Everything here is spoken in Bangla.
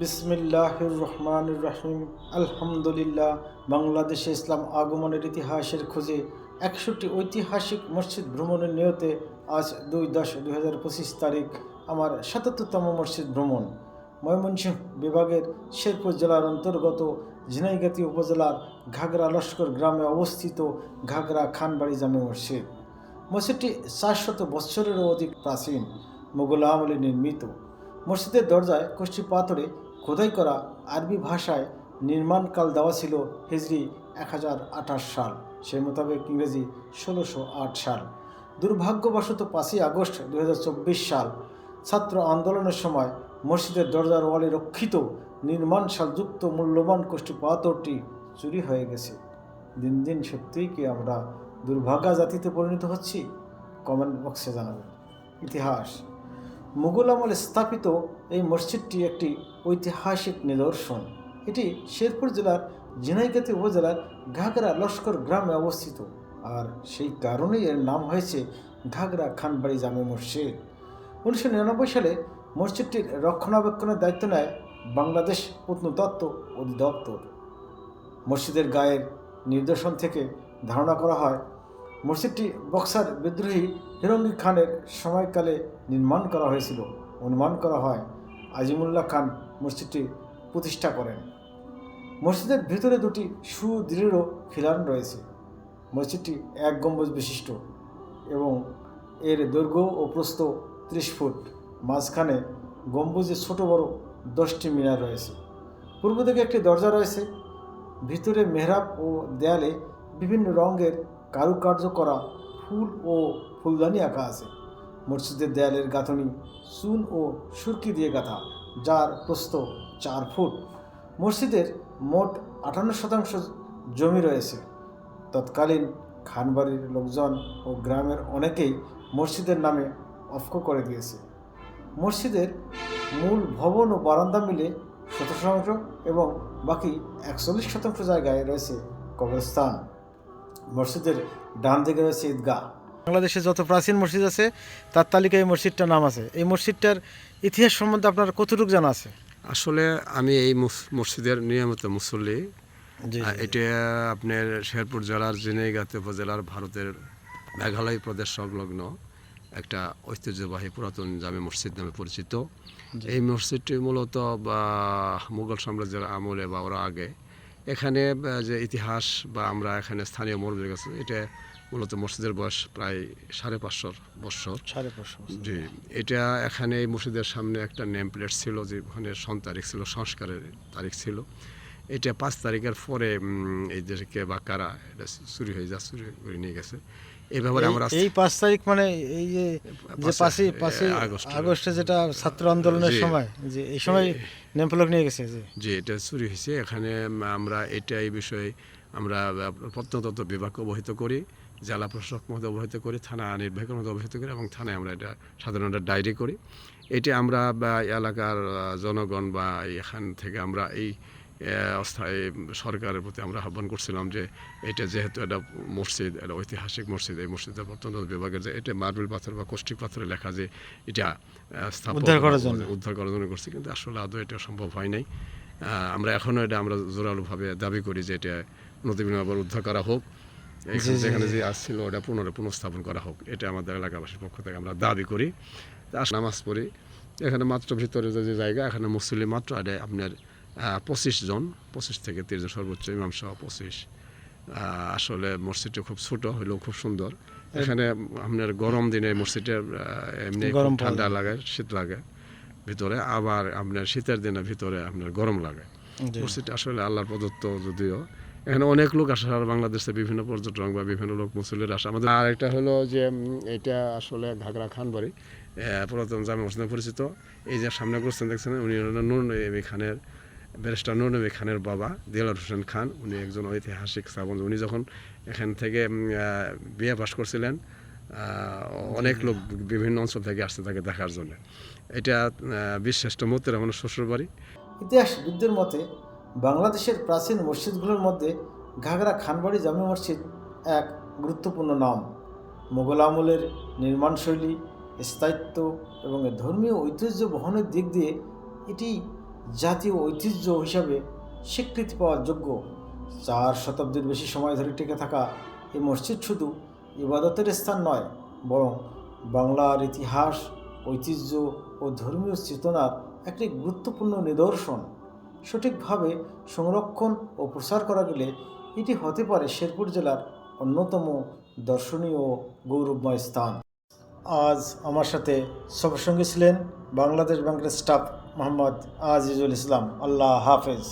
বিসমিল্লাহির রহমানির রহিম আলহামদুলিল্লাহ, বাংলাদেশে ইসলাম আগমনের ইতিহাসের খোঁজে একষট্টি ঐতিহাসিক মসজিদ ভ্রমণের নিয়তে আজ দুই দশ দুই হাজার পঁচিশ তারিখ আমার সাতাত্তরতম মসজিদ ভ্রমণ। ময়মনসিংহ বিভাগের শেরপুর জেলার অন্তর্গত ঝিনাইগাতি উপজেলার ঘাগরা লস্কর গ্রামে অবস্থিত ঘাগরা খানবাড়ি জামে মসজিদ। মসজিদটি চারশত বৎসরেরও অধিক প্রাচীন মোগল আমলে নির্মিত। মসজিদের দরজায় কষ্টি পাথরে খোদাই করা আরবি ভাষায় নির্মাণকাল দেওয়া ছিল হিজরি এক হাজার আঠাশ সাল। সেই মোতাবেক ইংরেজি ষোলোশো আট সাল। দুর্ভাগ্যবশত পাঁচই আগস্ট দু হাজার চব্বিশ সাল ছাত্র আন্দোলনের সময় মসজিদের দরজার ওয়ালে রক্ষিত নির্মাণ সালযুক্ত মূল্যবান কষ্টি পাথরটি চুরি হয়ে গেছে। দিন দিন সত্যিই কি আমরা দুর্ভাগা জাতিতে পরিণত হচ্ছি? কমেন্ট বক্সে জানাবেন। ইতিহাস মুঘল আমলে স্থাপিত এই মসজিদটি একটি ঐতিহাসিক নিদর্শন। এটি শেরপুর জেলার ঝিনাইগাতি উপজেলার ঘাগরা লস্কর গ্রামে অবস্থিত। আর সেই কারণেই এর নাম হয়েছে ঘাগরা খানবাড়ি জামে মসজিদ। উনিশশো নিরানব্বই সালে মসজিদটির রক্ষণাবেক্ষণের দায়িত্ব নেয় বাংলাদেশ প্রত্নতত্ত্ব অধিদপ্তর। মসজিদের গায়ের নিদর্শন থেকে ধারণা করা হয় মসজিদটি বক্সার বিদ্রোহী হিরঙ্গি খানের সময়কালে নির্মাণ করা হয়েছিল, অনুমান করা হয় আজিমুল্লাহ খান মসজিদটি প্রতিষ্ঠা করেন। মসজিদের ভিতরে দুটি সুদৃঢ় খিলান রয়েছে। মসজিদটি এক গম্বুজ বিশিষ্ট এবং এর দৈর্ঘ্য ও প্রস্থ ত্রিশ ফুট। মাঝখানে গম্বুজে ছোট বড় দশটি মিনার রয়েছে। পূর্ব দিকে একটি দরজা রয়েছে। ভিতরে মেহরাব ও দেয়ালে বিভিন্ন রঙের কারুকার্য করা ফুল ও ফুলদানি আঁকা আছে। মসজিদের দেয়ালের গাঁথনি চুন ও সুরকি দিয়ে গাঁথা, যার প্রস্থ চার ফুট। মসজিদের মোট আটান্ন শতাংশ জমি রয়েছে। তৎকালীন খানবাড়ির লোকজন ও গ্রামের অনেকেই মসজিদের নামে অফক করে দিয়েছে। মসজিদের মূল ভবন ও বারান্দা মিলে সতেরো শতাংশ এবং বাকি একচল্লিশ শতাংশ জায়গায় রয়েছে কবরস্থান। মসজিদের ডান দিকে রয়েছে ঈদগাহ। বাংলাদেশে যত প্রাচীন মসজিদ আছে তার তালিকায় এই মসজিদটার নাম আছে। এই মসজিদটার ইতিহাস সম্বন্ধে আপনার কতটুকু জানা আছে? আসলে আমি এই মসজিদের নিয়মিত মুসল্লি। এটা আপনার শেরপুর জেলার জিনেগাতি উপজেলার ভারতের মেঘালয় প্রদেশ সংলগ্ন একটা ঐতিহ্যবাহী পুরাতন জামে মসজিদ নামে পরিচিত। এই মসজিদটি মূলত বা মুঘল সাম্রাজ্যের আমলে বা ওরা আগে এখানে যে ইতিহাস বা আমরা এখানে স্থানীয় মরবির কাছে এটা মূলত মসজিদের বয়স প্রায় সাড়ে পাঁচশো বৎসর সাড়ে পাঁচশো। জি এটা এখানে মসজিদের সামনে একটা নেম প্লেট ছিল যে ওখানে সন তারিখ ছিল সংস্কারের তারিখ ছিল এটা পাঁচ তারিখের পরে এই যে কে বা কারা এটা চুরি হয়ে যা চুরি করে নিয়ে গেছে এই ব্যাপারে আমরা এই পাঁচ তারিখ মানে এই যে যে পাঁচে- পাঁচই পাঁচই আগস্টে। যেটা ছাত্র আন্দোলনের জি। সময় যে এই সময় নেমফলক নিয়ে গেছে যে যে এটা চুরি হয়েছে এখানে আমরা এটা এই বিষয়ে আমরা প্রত্নতত্ত্ব বিভাগকে অবহিত করি জেলা প্রশাসক মধ্যে অবহিত করি থানা নির্বাহকের মধ্যে অবহিত করি এবং থানায় আমরা এটা সাধারণত ডায়েরি করি এটি আমরা বা এলাকার জনগণ বা এখান থেকে আমরা এই অস্থায়ী সরকারের প্রতি আমরা আহ্বান করছিলাম যে এটা যেহেতু এটা মসজিদ এটা ঐতিহাসিক মসজিদ এই মসজিদের প্রত্নতত্ত্ব বিভাগের যে এটা মার্বেল পাথর বা কষ্টিক পাথরে লেখা যে এটা স্থাপন উদ্ধার করার জন্য। উদ্ধার করার জন্য করছি। কিন্তু আসলে আদৌ এটা সম্ভব হয় নাই। আমরা এখনও এটা আমরা জোরালোভাবে দাবি করি যে এটা নদীবিনা আবার উদ্ধার করা হোক। যেখানে যে আসছিল ওটা পুনরায় পুনঃস্থাপন করা হোক এটা আমাদের এলাকাবাসীর পক্ষ থেকে আমরা দাবি করি। নামাজ পড়ি। এখানে মাত্র ভিতরে যে যে জায়গা এখানে মুসলিম মাত্র এটা আপনার পঁচিশ জন পঁচিশ থেকে তিরিশ জন সর্বোচ্চ ইমাম সহ পঁচিশ। আসলে মসজিদটা খুব ছোট হলেও খুব সুন্দর। এখানে আপনার গরম দিনে মসজিদে এমনি গরম ঠান্ডা লাগে শীত লাগে। ভিতরে আবার আপনার শীতের দিনে ভিতরে আপনার গরম লাগে। মসজিদটা আসলে আল্লাহর প্রদত্ত যদিও। এখানে অনেক লোক আসে সারা বাংলাদেশে বিভিন্ন পর্যটক বা বিভিন্ন লোক মুসল্লির আসে। আমাদের আর একটা হলো যে এটা আসলে ঘাগরা খান বাড়ি পুরাতন জামে মসজিদে পরিচিত। এই যে সামনে করছেন দেখছেন উনি হলেন নূর নবী খানের ব্যারিস্টার নবী খানের বাবা দিলার হোসেন খান, উনি একজন ঐতিহাসিক স্থাপন। উনি যখন এখান থেকে বিয়ে পাশ করছিলেন অনেক লোক বিভিন্ন অঞ্চল থেকে আসতে থাকে দেখার জন্য। এটা বিশ্রেষ্ঠ মতের আমার শ্বশুর বাড়ি ইতিহাসবিদদের মতে, বাংলাদেশের প্রাচীন মসজিদগুলোর মধ্যে ঘাগরা খানবাড়ি জামে মসজিদ এক গুরুত্বপূর্ণ নাম। মোগল আমলের নির্মাণশৈলী, স্থায়িত্ব এবং ধর্মীয় ঐতিহ্য বহনের দিক দিয়ে এটি জাতীয় ঐতিহ্য হিসাবে স্বীকৃতি পাওয়ার যোগ্য। চার শতাব্দীর বেশি সময় ধরে টিকে থাকা এই মসজিদ শুধু ইবাদতের স্থান নয়, বরং বাংলার ইতিহাস, ঐতিহ্য ও ধর্মীয় চেতনার একটি গুরুত্বপূর্ণ নিদর্শন। সঠিকভাবে সংরক্ষণ ও প্রসার করা গেলে এটি হতে পারে শেরপুর জেলার অন্যতম দর্শনীয় গৌরবময় স্থান। আজ আমার সাথে সবার সঙ্গে ছিলেন বাংলাদেশ ব্যাংকের স্টাফ মোহাম্মদ আজিজুল ইসলাম আল্লাহ হাফেজ।